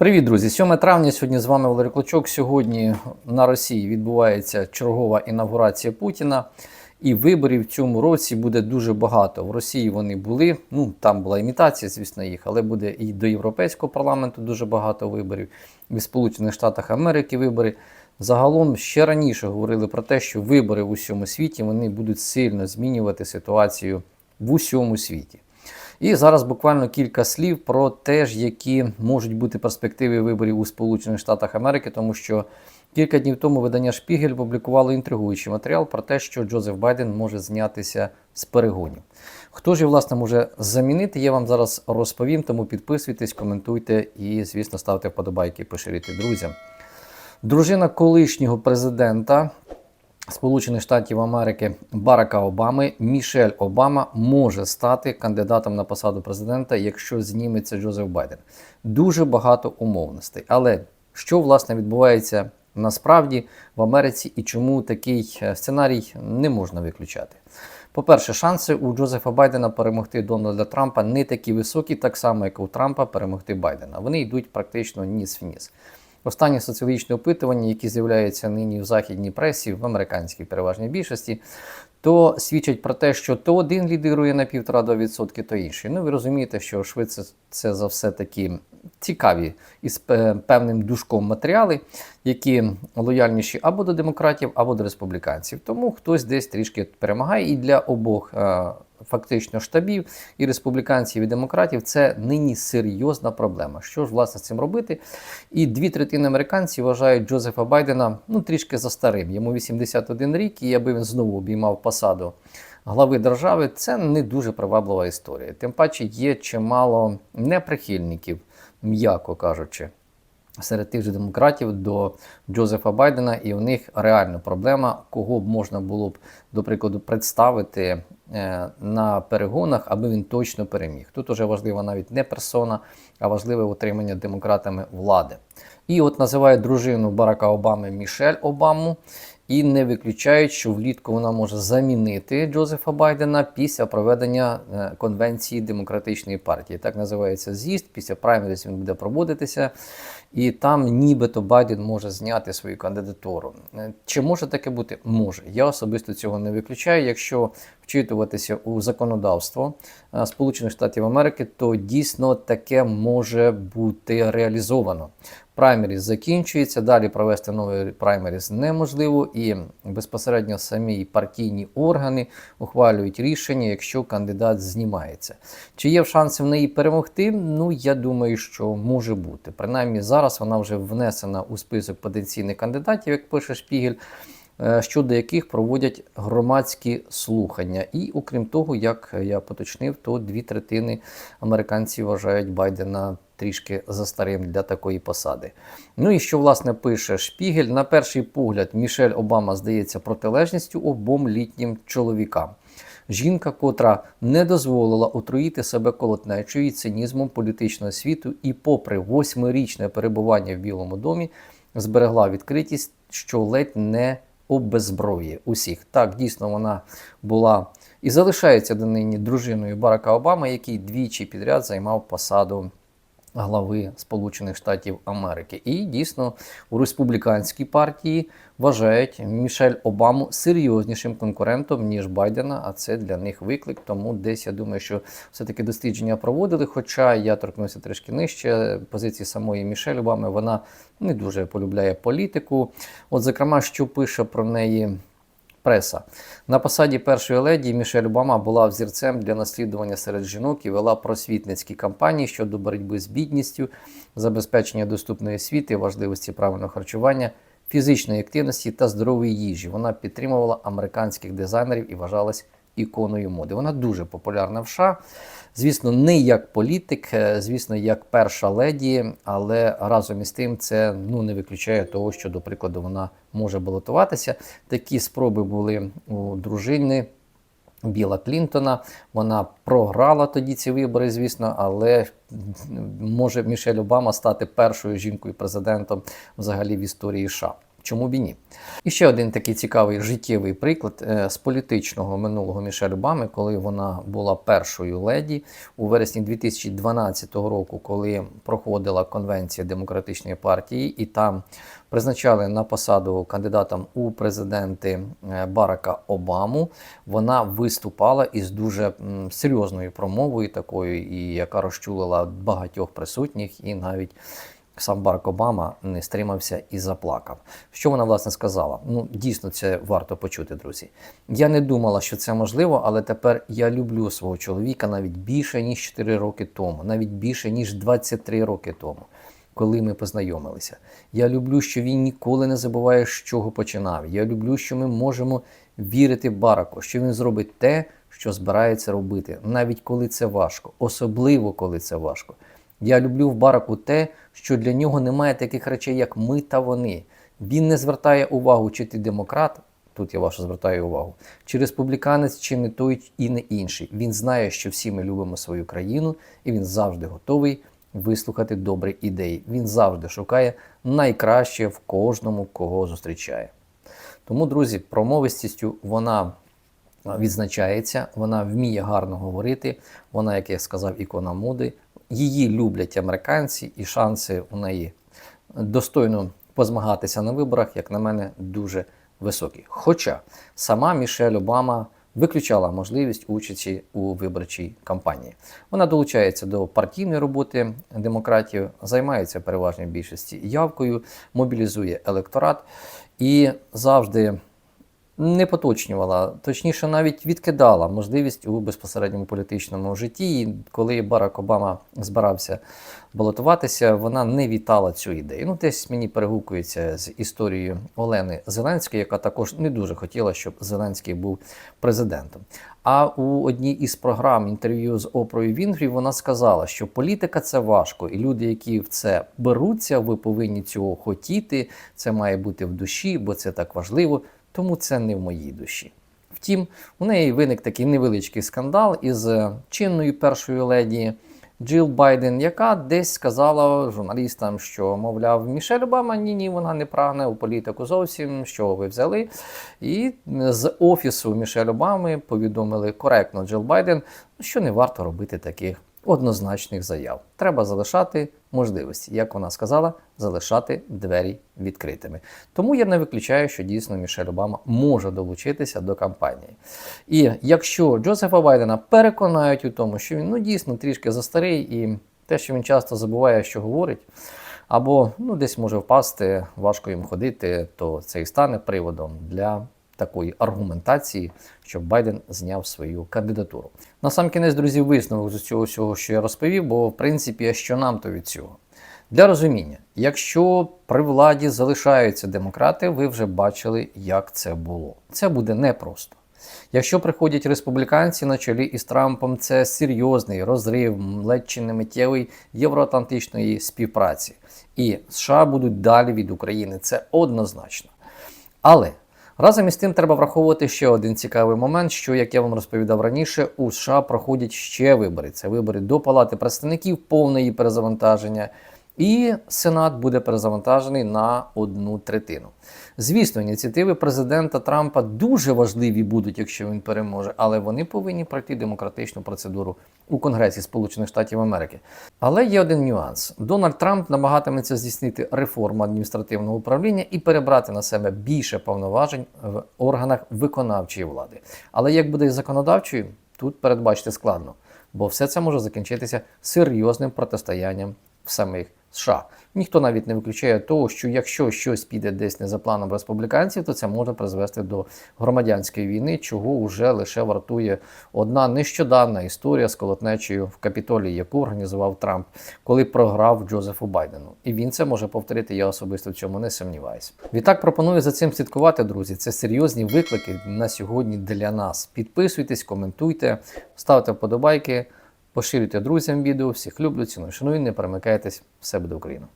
Привіт, друзі! 7 травня. Сьогодні з вами Валерій Клочок. Сьогодні на Росії відбувається чергова інавгурація Путіна. І виборів в цьому році буде дуже багато. В Росії вони були. Ну там була імітація, звісно, їх, але буде і до Європейського парламенту дуже багато виборів. В Сполучених Штатах Америки вибори. Загалом ще раніше говорили про те, що вибори в усьому світі вони будуть сильно змінювати ситуацію в усьому світі. І зараз буквально кілька слів про те, ж, які можуть бути перспективи виборів у Сполучених Штатах Америки, тому що кілька днів тому видання Шпігель публікувало інтригуючий матеріал про те, що Джозеф Байден може знятися з перегонів. Хто ж власне може замінити? Я вам зараз розповім, тому підписуйтесь, коментуйте і, звісно, ставте вподобайки, поширюйте друзям. Дружина колишнього президента Сполучених Штатів Америки Барака Обами Мішель Обама може стати кандидатом на посаду президента, якщо зніметься Джозеф Байден. Дуже багато умовностей. Але що власне відбувається насправді в Америці і чому такий е, сценарій не можна виключати? По-перше, шанси у Джозефа Байдена перемогти Дональда Трампа не такі високі, так само як у Трампа перемогти Байдена. Вони йдуть практично ніс в ніс. Останні соціологічні опитування, які з'являються нині в західній пресі, в американській переважній більшості, то свідчать про те, що то один лідирує на 1,5-2%, то інший. Ну, ви розумієте, що швидше це за все такі цікаві із певним душком матеріали, які лояльніші або до демократів, або до республіканців. Тому хтось десь трішки перемагає і для обох. Фактично штабів і республіканців і демократів це нині серйозна проблема. Що ж власне з цим робити? І дві третини американців вважають Джозефа Байдена ну трішки за старим. Йому 81 рік, і аби він знову обіймав посаду глави держави, це не дуже приваблива історія. Тим паче є чимало неприхильників, м'яко кажучи серед тих же демократів до Джозефа Байдена, і у них реальна проблема, кого б можна було б, до прикладу, представити е, на перегонах, аби він точно переміг. Тут уже важлива навіть не персона, а важливе утримання демократами влади. І от називають дружину Барака Обами Мішель Обаму. І не виключають, що влітку вона може замінити Джозефа Байдена після проведення е, конвенції демократичної партії. Так називається з'їзд. Після праймеріс він буде проводитися, і там нібито Байден може зняти свою кандидатуру. Е, чи може таке бути? Може. Я особисто цього не виключаю. Якщо вчитуватися у законодавство е, Сполучених Штатів Америки, то дійсно таке може бути реалізовано. Праймеріс закінчується, далі провести новий праймеріс неможливо, і безпосередньо самі партійні органи ухвалюють рішення, якщо кандидат знімається. Чи є шанси в неї перемогти? Ну, я думаю, що може бути. Принаймні зараз вона вже внесена у список потенційних кандидатів, як пише Шпігель. Е, щодо яких проводять громадські слухання. І окрім того, як я поточнив, то дві третини американців вважають Байдена трішки за старим для такої посади. Ну і що власне пише Шпігель, на перший погляд, Мішель Обама здається протилежністю обом літнім чоловікам. Жінка, котра не дозволила отруїти себе колотнечою і цинізмом політичного світу, і, попри восьмирічне перебування в Білому домі, зберегла відкритість, що ледь не обезброює усіх. Так, дійсно, вона була і залишається до нині дружиною Барака Обами, який двічі підряд займав посаду глави Сполучених Штатів Америки. І дійсно у республіканській партії вважають Мішель Обаму серйознішим конкурентом ніж Байдена. А це для них виклик. Тому десь я думаю, що все-таки дослідження проводили. Хоча я торкнувся трішки нижче позиції самої Мішель Обами, вона не дуже полюбляє політику. От, зокрема, що пише про неї. Преса на посаді першої леді Мішель Обама була взірцем для наслідування серед жінок і вела просвітницькі кампанії щодо боротьби з бідністю, забезпечення доступної освіти, важливості правильного харчування, фізичної активності та здорової їжі. Вона підтримувала американських дизайнерів і вважалась іконою моди. Вона дуже популярна в США. Звісно, не як політик, е, звісно, як перша леді, але разом із тим це ну, не виключає того, що, до прикладу, вона може балотуватися. Такі спроби були у дружини. Біла Клінтона, вона програла тоді ці вибори, звісно, але може Мішель Обама стати першою жінкою президентом взагалі в історії США. Чому б і ні? І ще один такий цікавий життєвий приклад е, з політичного минулого Мішель Обами, коли вона була першою леді у вересні 2012 року, коли проходила конвенція демократичної партії, і там призначали на посаду кандидатом у президенти е, Барака Обаму. Вона виступала із дуже серйозною промовою, такою, і яка розчулила багатьох присутніх, і навіть сам Барак Обама не стримався і заплакав. Що вона власне сказала? Ну, дійсно, це варто почути, друзі. Я не думала, що це можливо, але тепер я люблю свого чоловіка навіть більше ніж 4 роки тому, навіть більше ніж 23 роки тому. Коли ми познайомилися, я люблю, що він ніколи не забуває, з чого починав. Я люблю, що ми можемо вірити Бараку, що він зробить те, що збирається робити, навіть коли це важко, особливо коли це важко. Я люблю в Бараку те, що для нього немає таких речей, як ми та вони. Він не звертає увагу, чи ти демократ, тут я вашу звертаю увагу, чи республіканець, чи не той і не інший. Він знає, що всі ми любимо свою країну, і він завжди готовий вислухати добрі ідеї. Він завжди шукає найкраще в кожному, кого зустрічає. Тому, друзі, промовистістю вона відзначається, вона вміє гарно говорити. Вона, як я сказав, ікона моди. Її люблять американці, і шанси у неї достойно позмагатися на виборах, як на мене, дуже високі. Хоча сама Мішель Обама виключала можливість участі у виборчій кампанії. Вона долучається до партійної роботи демократів, займається переважній більшості явкою, мобілізує електорат і завжди не поточнювала, точніше, навіть відкидала можливість у безпосередньому політичному житті. І коли Барак Обама збирався балотуватися, вона не вітала цю ідею. Ну, десь мені перегукується з історією Олени Зеленської, яка також не дуже хотіла, щоб Зеленський був президентом. А у одній із програм інтерв'ю з Опрою Вінгрі вона сказала, що політика це важко, і люди, які в це беруться, ви повинні цього хотіти. Це має бути в душі, бо це так важливо тому це не в моїй душі. Втім, у неї виник такий невеличкий скандал із е, чинною першою леді Джил Байден, яка десь сказала журналістам, що, мовляв, Мішель Обама ні, ні, вона не прагне у політику зовсім, що ви взяли. І з офісу Мішель Обами повідомили коректно Джил Байден, що не варто робити таких однозначних заяв. Треба залишати можливості, як вона сказала, залишати двері відкритими. Тому я не виключаю, що дійсно Мішель Обама може долучитися до кампанії. І якщо Джозефа Байдена переконають у тому, що він ну дійсно трішки застарий, і те, що він часто забуває, що говорить. Або ну, десь може впасти, важко їм ходити, то це і стане приводом для такої аргументації, щоб Байден зняв свою кандидатуру. На сам кінець, друзі, висновок з цього всього, що я розповів, бо в принципі, а що нам то від цього. Для розуміння, якщо при владі залишаються демократи, ви вже бачили, як це було. Це буде непросто. Якщо приходять республіканці на чолі із Трампом, це серйозний розрив, ледь чи не миттєвий євроатлантичної співпраці. І США будуть далі від України. Це однозначно. Але Разом із тим треба враховувати ще один цікавий момент, що, як я вам розповідав раніше, у США проходять ще вибори. Це вибори до Палати представників, повне її перезавантаження. І Сенат буде перезавантажений на одну третину. Звісно, ініціативи президента Трампа дуже важливі будуть, якщо він переможе, але вони повинні пройти демократичну процедуру у Конгресі Сполучених Штатів Америки. Але є один нюанс: Дональд Трамп намагатиметься здійснити реформу адміністративного управління і перебрати на себе більше повноважень в органах виконавчої влади. Але як буде із законодавчою, тут передбачити складно, бо все це може закінчитися серйозним протистоянням в самих США. Ніхто навіть не виключає того, що якщо щось піде десь не за планом республіканців, то це може призвести до громадянської війни, чого вже лише вартує одна нещодавна історія з колотнечею в Капітолії, яку організував Трамп, коли програв Джозефу Байдену. І він це може повторити. Я особисто в цьому не сумніваюся. Відтак пропоную за цим слідкувати, друзі. Це серйозні виклики на сьогодні для нас. Підписуйтесь, коментуйте, ставте вподобайки. Поширюйте друзям відео, всіх люблю, ціную, шаную, не перемикайтесь, все буде Україна.